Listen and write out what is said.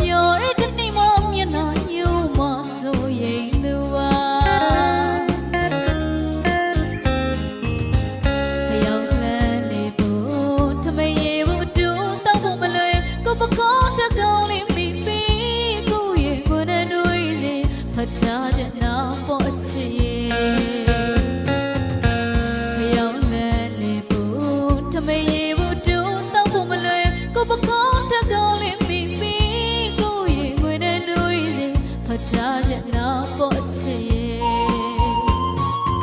ပြောတဲ့တနေ့မှမျက်နှာညှို့မှဆိုရင်သူပါဖယောင်းလန်းလေးဖို့ထမရေဘူးတူတော့ဖို့မလွယ်ကိုပကောင်းတကောင်းလေးမိပြီးကိုရဲ့ကိုယ်နဲ့တွေ့စေဖတ်ထားချက်တော့ပေါ်ချင်ပကောင်းတကောင်းလေး မျက်နှာပေါ်ချေ